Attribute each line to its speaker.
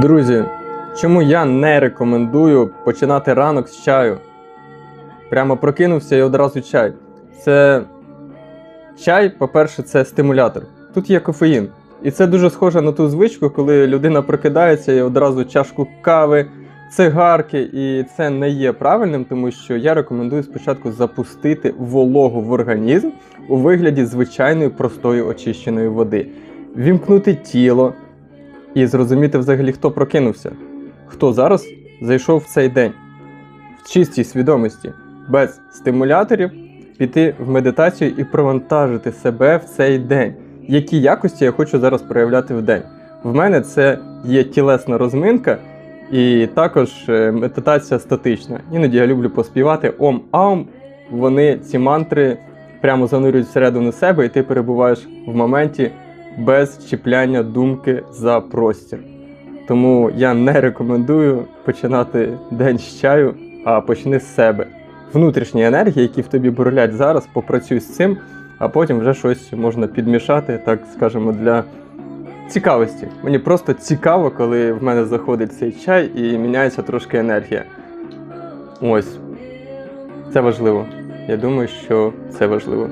Speaker 1: Друзі, чому я не рекомендую починати ранок з чаю? Прямо прокинувся і одразу чай. Це чай, по-перше, це стимулятор. Тут є кофеїн. І це дуже схоже на ту звичку, коли людина прокидається і одразу чашку кави, цигарки, і це не є правильним, тому що я рекомендую спочатку запустити вологу в організм у вигляді звичайної простої очищеної води, вімкнути тіло і зрозуміти взагалі, хто прокинувся, хто зараз зайшов в цей день в чистій свідомості, без стимуляторів, піти в медитацію і провантажити себе в цей день. Які якості я хочу зараз проявляти в день? В мене це є тілесна розминка і також е, медитація статична. Іноді я люблю поспівати ом-аум. Вони ці мантри прямо занурюють всередину себе, і ти перебуваєш в моменті без чіпляння думки за простір. Тому я не рекомендую починати день з чаю, а почни з себе. Внутрішні енергії, які в тобі бурлять зараз, попрацюй з цим, а потім вже щось можна підмішати, так скажемо, для цікавості. Мені просто цікаво, коли в мене заходить цей чай і міняється трошки енергія. Ось. Це важливо. Я думаю, що це важливо.